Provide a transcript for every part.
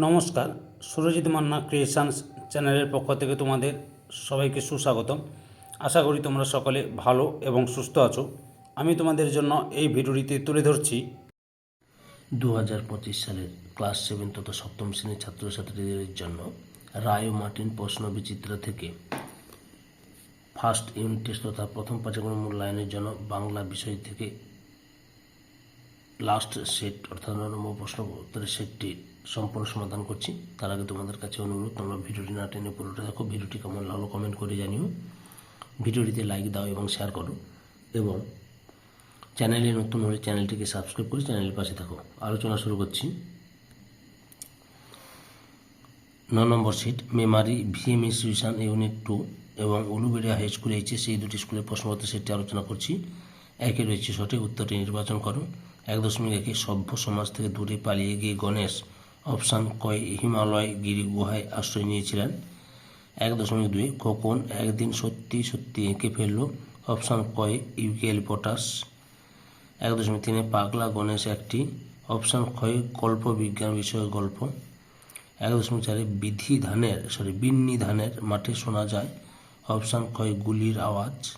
নমস্কার, সুরজিৎ মান্না ক্রিয়েশনস চ্যানেলের পক্ষ থেকে তোমাদের সবাইকে সুস্বাগতম। আশা করি তোমরা সকলে ভালো এবং সুস্থ আছো। আমি তোমাদের জন্য এই ভিডিওটিতে তুলে ধরছি। দু হাজার পঁচিশ সালের ক্লাস সেভেন তথা সপ্তম শ্রেণির ছাত্রছাত্রীদের জন্য রায় ও মার্টিন প্রশ্ন বিচিত্র থেকে ফার্স্ট ইউনিট টেস্ট তথা প্রথম পাঠ্যক্রম মূল্যায়নের জন্য বাংলা বিষয় থেকে লাস্ট সেট অর্থাৎ নয় নম্বর প্রশ্ন উত্তরের সেটটি সম্পূর্ণ সমাধান করছি। তার আগে তোমাদের কাছে অনুরোধ, তোমরা ভিডিওটি না টেনে পুরোটা দেখো, ভিডিওটি কেমন লাগল কমেন্ট করে জানিও। ভিডিওটিতে লাইক দাও এবং শেয়ার করো। এবং চ্যানেলে নতুন হলে চ্যানেলটিকে সাবস্ক্রাইব করে চ্যানেলের পাশে থাকো। আলোচনা শুরু করছি। ন number seat Memari VM institution unit two এবং উলুবেড়িয়া হাই স্কুল এইচএস এই দুটি স্কুলের প্রশ্নপত্র সেটটি আলোচনা করছি। একে রয়েছে সঠিক উত্তরটি নির্বাচন করো। এক দশমিক একে সভ্য সমাজ থেকে দূরে পালিয়ে গিয়ে গণেশ অপশান কয় হিমালয় গিরি গুহায় আশ্রয় নিয়েছিলেন। এক দশমিক দুই খোকন একদিন সত্যি সত্যি এঁকে ফেলল অপশান কয় ইউকেল পটাশ। এক দশমিক তিনে, পাগলা গণেশ একটি অপশান ক্ষয় গল্প বিজ্ঞান বিষয়ক গল্প। এক দশমিক চারে, বিধি ধানের সরি বিন্নি ধানের মাঠে শোনা যায় অপশান ক্ষয় গুলির আওয়াজ।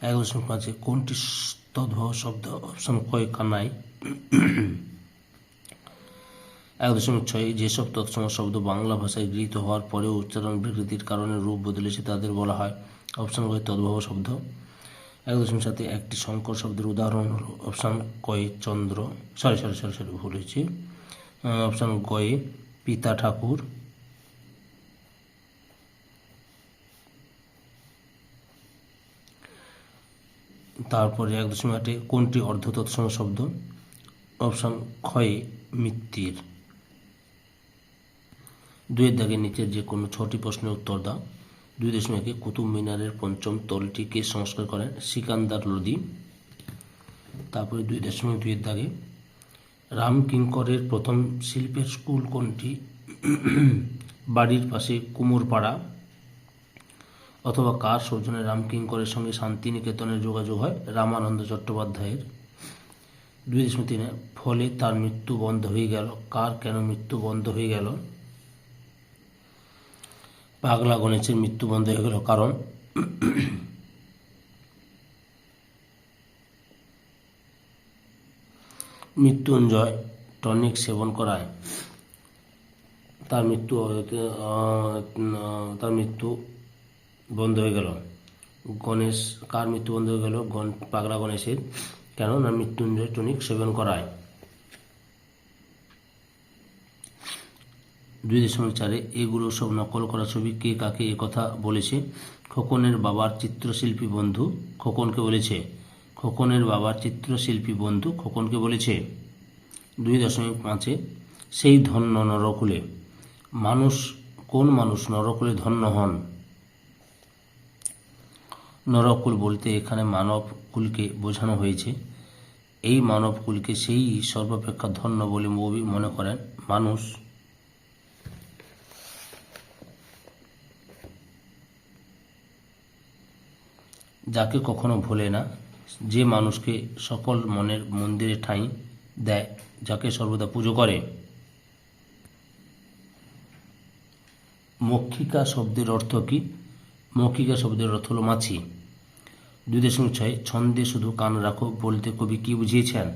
এক দশমিক পাঁচে, কোনটি তদ্ভব শব্দ অপশন ক্ষয় কানাই এক দশমিক ছয় যেসব তৎসম শব্দ বাংলা ভাষায় গৃহীত হওয়ার পরেও উচ্চারণ বিকৃতির কারণে রূপ বদলেছে তাদের বলা হয় অপশন কয় তদ্ভব শব্দ। এক দশমিক সাথে একটি সংকর শব্দের উদাহরণ হলো অপশান কয়ে চন্দ্র। সরি সরি সরি সরি, ভুল হয়েছে। অপশান গয়ে পিতা ঠাকুর। তারপরে এক দশমিক আটে কোনটি অর্ধ তৎসম শব্দ অপশান ক্ষয়ে মিত্তির। দুয়ের দাগের নিচের যে কোনো ছটি প্রশ্নের উত্তর দাও। দুই দশমিকে কুতুব মিনারের পঞ্চম তলটিকে সংস্কার করেন সিকান্দার লোদি তারপরে দুই দশমিক দুইয়ের দাগে রামকিঙ্করের প্রথম শিল্পের স্কুল কোনটি? বাড়ির পাশে কুমোরপাড়া। অথবা কার সৌজনে রামকিঙ্করের সঙ্গে শান্তিনিকেতনের যোগাযোগ হয়? রামানন্দ চট্টোপাধ্যায়ের। দুই দশমিক তিনে, ফলে তার মৃত্যু বন্ধ হয়ে গেল। কার কেন মৃত্যু বন্ধ হয়ে গেল? পাগলা গণেশের মৃত্যু বন্ধ হয়ে গেল কারণ? মৃত্যুঞ্জয় টনিক সেবন করায়। তার মৃত্যু তার মৃত্যু বন্ধ হয়ে গেল। গণেশ, কার মৃত্যু বন্ধ হয়ে গেল? গণ, পাগলা গণেশের। কেন? না মৃত্যুঞ্জয় টনিক সেবন করায়। দুই দশমিক চারে, এগুলো সব নকল করা ছবি কে কাকে কথা বলেছে? খোকনের বাবার চিত্রশিল্পী বন্ধু খোকনকে বলেছে। খোকনের বাবার চিত্রশিল্পী বন্ধু খোকনকে বলেছে। দুই দশমিক পাঁচে, সেই ধন্য নরকুলে। মানুষ, কোন মানুষ নরকুলে ধন্য হন? নরকুল বলতে এখানে মানব কুলকে বোঝানো হয়েছে। এই মানব কুলকে সেই সর্বাপেক্ষা ধন্য বলে কবি মনে করেন মানুষ। যাকে কখনো ভোলে না, যে মানুষকে সকল মনের মন্দিরে ঠাঁই দেয়, যাকে সর্বদা পুজো করে। মক্ষিকা শব্দের অর্থ কি? মক্ষিকা শব্দের অর্থ হলো মাছি। দুই দশমিক ছয়, ছন্দে শুধু কান রাখো বলতে কবি কি বুঝিয়েছেন?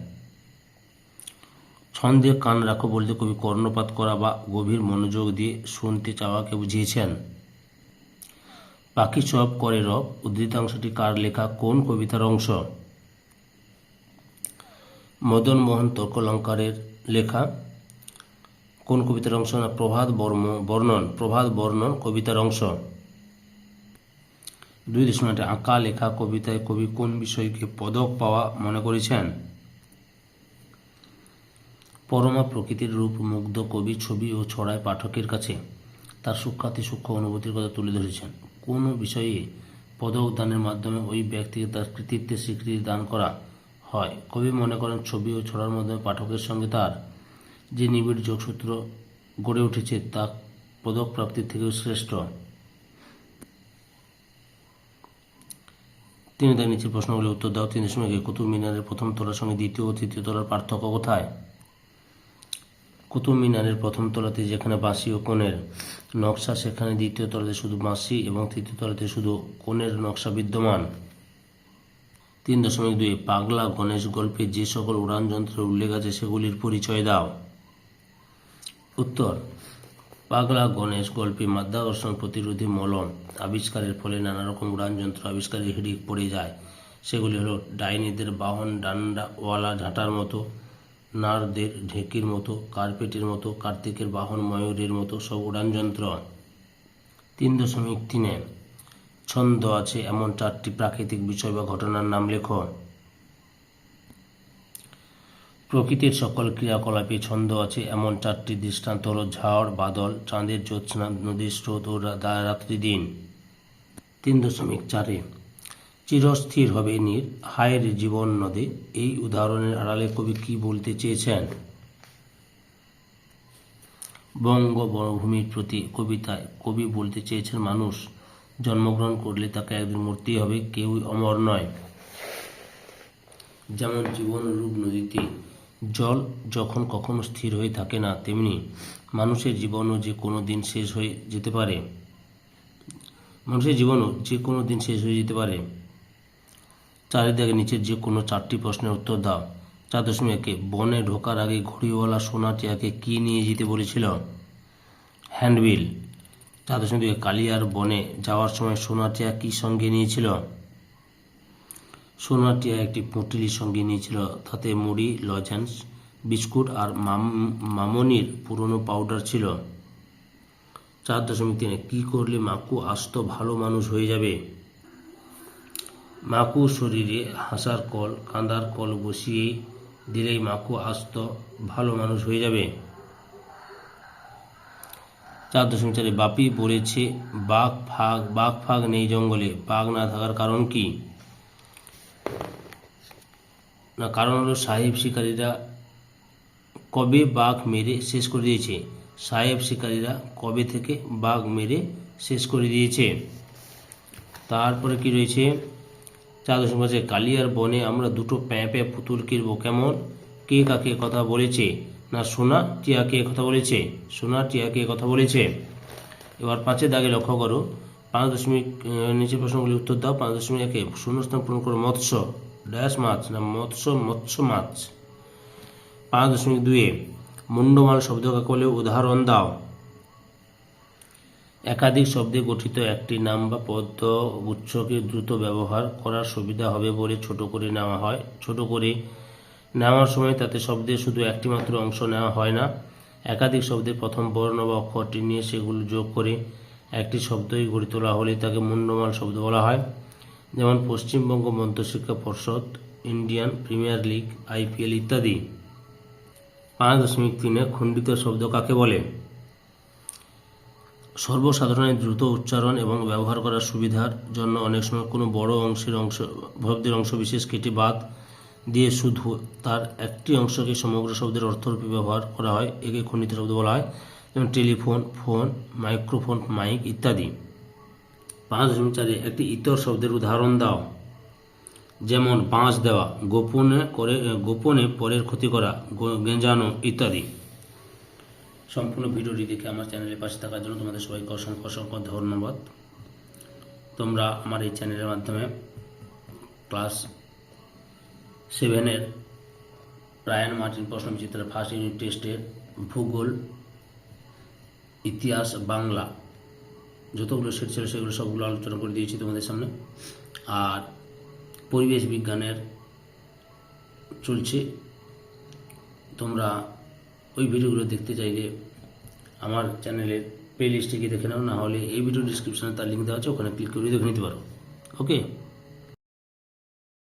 ছন্দে কান রাখো বলতে কবি কর্ণপাত করা বা গভীর মনোযোগ দিয়ে শুনতে চাওয়াকে বুঝিয়েছেন। পাখি সব করে রব, উদ্ধৃতাংশটি কার লেখা, কোন কবিতার অংশ? মদন মোহন তর্কলঙ্কারের লেখা, কোন কবিতার অংশ না প্রভাত বর্ম বর্ণন? প্রভাত বর্ণন কবিতার অংশ। দুই দশমিক আটে আঁকা, লেখা, কবিতায় কবি কোন বিষয়কে পদক পাওয়া মনে করেছেন? পরমা প্রকৃতির রূপ মুগ্ধ কবি ছবি ও ছড়ায় পাঠকের কাছে তার সূক্ষাতি সূক্ষ্ম অনুভূতির কথা তুলে ধরেছেন। কোন বিষয়ে পদক দানের মাধ্যমে ওই ব্যক্তিকে তার কৃতিত্বের স্বীকৃতি দান করা হয়? কবি মনে করেন, ছবি ও ছড়ার মাধ্যমে পাঠকের সঙ্গে তার যে নিবিড় যোগসূত্র গড়ে উঠেছে তা পদক প্রাপ্তির থেকেও শ্রেষ্ঠ। তিনি তার নিচের প্রশ্নগুলি উত্তর দাও। তিন দশমিক এক কুতুব মিনারের প্রথম তলার সঙ্গে দ্বিতীয় ও তৃতীয় তলার পার্থক্য কোথায়? কুতুব মিনারের প্রথম তলাতে যেখানে বাঁশি ও কোণের নকশা, সেখানে দ্বিতীয় তলাতে শুধু বাঁশি এবং তৃতীয় তলাতে শুধু কোণের নকশা বিদ্যমান। তিন দশমিক দুই, পাগলা গণেশ গল্পে যে সকল উড়ান যন্ত্রের উল্লেখ আছে সেগুলির পরিচয় দাও। উত্তর পাগলা গণেশ গল্পে, মাধ্যাকর্ষণ প্রতিরোধী মলম, আবিষ্কারের ফলে নানা রকম উড়ান যন্ত্র আবিষ্কারের হিড়িক পড়ে যায়। সেগুলি হলো ডাইনিদের বাহন, ডান্ডাওয়ালা ঝাঁটার মতো, নারদের ঢেকির মতো, কার্পেটের মতো, কার্তিকের বাহন ময়ূরের মতো সব উড়ান যন্ত্র তিন দশমিক তিনে, ছন্দ আছে এমন চারটি প্রাকৃতিক বিষয় বা ঘটনার নাম লেখো। প্রকৃতির সকল ক্রিয়াকলাপে ছন্দ আছে। এমন চারটি দৃষ্টান্ত হল ঝড়, বাদল, চাঁদের জ্যোৎস্না, নদীর স্রোত ও রাত্রি দিন তিন দশমিক চারে, চিরস্থির হবে নীর, হায়ের জীবন নদে। এই উদাহরণের আড়ালে কবি কি বলতে চেয়েছেন? বঙ্গ বনভূমির প্রতি কবিতায় কবি বলতে চেয়েছেন, মানুষ জন্মগ্রহণ করলে তাকে একদিন মূর্তি হবে, কেউই অমর নয়। যেমন জীবন রূপ নদীতে জল যখন কখনো স্থির হয়ে থাকে না, তেমনি মানুষের জীবনও যে কোনো দিন শেষ হয়ে যেতে পারে। মানুষের জীবনও যে কোনো দিন শেষ হয়ে যেতে পারে। চারিদিকে নিচের যে কোনো চারটি প্রশ্নের উত্তর দাও। চার দশমিক একে, বনে ঢোকার আগে ঘড়িওয়ালা সোনা সোনাটিয়াকে কি নিয়ে যেতে বলেছিল? হ্যান্ডবিল। চার দশমিক দুই কালিয়ার বনে যাওয়ার সময় সোনা সোনাটিয়া কি সঙ্গে নিয়েছিল? সোনাটিয়া একটি পুঁটলির সঙ্গে নিয়েছিল। তাতে মুড়ি, লজেন্স, বিস্কুট আর মাম- মামনির পুরনো পাউডার ছিল। চার দশমিক তিনে, কী করলে মাকু আস্ত ভালো মানুষ হয়ে যাবে? মাকু শরীরে হাসার কল কাঁদার কল বসিয়ে দিলেই মাকু আস্ত ভালো মানুষ হয়ে যাবে। চার দশমিক চারে, বাপি বলেছে, বাঘ ফাগ বাঘ ফাগ নেই জঙ্গলে। বাঘ না থাকার কারণ কি? না, কারণ হলো সাহেব শিকারীরা কবে বাঘ মেরে শেষ করে দিয়েছে? সাহেব শিকারীরা কবে থেকে বাঘ মেরে শেষ করে দিয়েছে? তারপরে কি রয়েছে? চার দশমিক পাঁচে, কালিয়ার বনে আমরা দুটো প্যাঁ প্যাঁ পুতুল কিনবো কেমন? কে কাকে কথা বলেছে? না, সোনা টিয়া কে কথা বলেছে? সোনা টিয়া কে কথা বলেছে? এবার পাঁচের দাগে লক্ষ্য করো। পাঁচ দশমিক নিচের প্রশ্নগুলি উত্তর দাও। পাঁচ দশমিক একে শূন্যস্থান পূরণ করো মৎস্য। ড্যাশ মাছ না মৎস্য মৎস্য মাছ। পাঁচ দশমিক দুয়ে মুন্ডমাল শব্দ কাকে বলে? উদাহরণ দাও। একাধিক শব্দে গঠিত একটি নাম বা পদ্য গুচ্ছকে দ্রুত ব্যবহার করার সুবিধা হবে বলে ছোট করে নেওয়া হয়। ছোট করে নেওয়ার সময় তাতে শব্দে শুধু একটি মাত্র অংশ নেওয়া হয় না। একাধিক শব্দের প্রথম বর্ণ বা অক্ষরটি নিয়ে সেগুলো যোগ করে একটি শব্দই গড়ে তোলা হলে তাকে মুন্ডমাল শব্দ বলা হয়। যেমন পশ্চিমবঙ্গ মধ্যশিক্ষা পর্ষদ, ইন্ডিয়ান প্রিমিয়ার লিগ, আইপিএল ইত্যাদি। পাঁচ দশমিক তিনে খণ্ডিত শব্দ কাকে বলে? সর্বসাধারণের দ্রুত উচ্চারণ এবং ব্যবহার করার সুবিধার জন্য অনেক সময় কোনো বড় অংশের অংশ শব্দের অংশ বিশেষ কেটে বাদ দিয়ে শুধু তার একটি অংশকে সমগ্র শব্দের অর্থরূপে ব্যবহার করা হয়, একে খণ্ডিত শব্দ বলা হয়। যেমন টেলিফোন, ফোন, মাইক্রোফোন, মাইক ইত্যাদি। পাঁচ দশমিক চারে একটি ইতর শব্দের উদাহরণ দাও। যেমন বাঁশ দেওয়া, গোপনে করে, গোপনে পরের ক্ষতি করা, গো- গেঁজানো ইত্যাদি। সম্পূর্ণ ভিডিওটি দেখে আমার চ্যানেলের পাশে থাকার জন্য তোমাদের সবাইকে অসংখ্য অসংখ্য ধন্যবাদ। তোমরা আমার এই চ্যানেলের মাধ্যমে ক্লাস সেভেনের রায়ান মার্টিন প্রশ্ন বিচিত্রের ফার্স্ট ইউনিট টেস্টের ভূগোল ইতিহাস, বাংলা যতগুলো সেট ছিল সেগুলো সবগুলো আলোচনা করে দিয়েছি তোমাদের সামনে। আর পরিবেশ বিজ্ঞানের চলছে। তোমরা ওই ভিডিওগুলো দেখতে চাইলে আমার চ্যানেলের প্লে লিস্টে গিয়ে দেখে নাও, না হলে এই ভিডিও ডিসক্রিপশনে তার লিঙ্ক দেওয়া আছে, ওখানে ক্লিক করে দেখে নিতে পারো। ওকে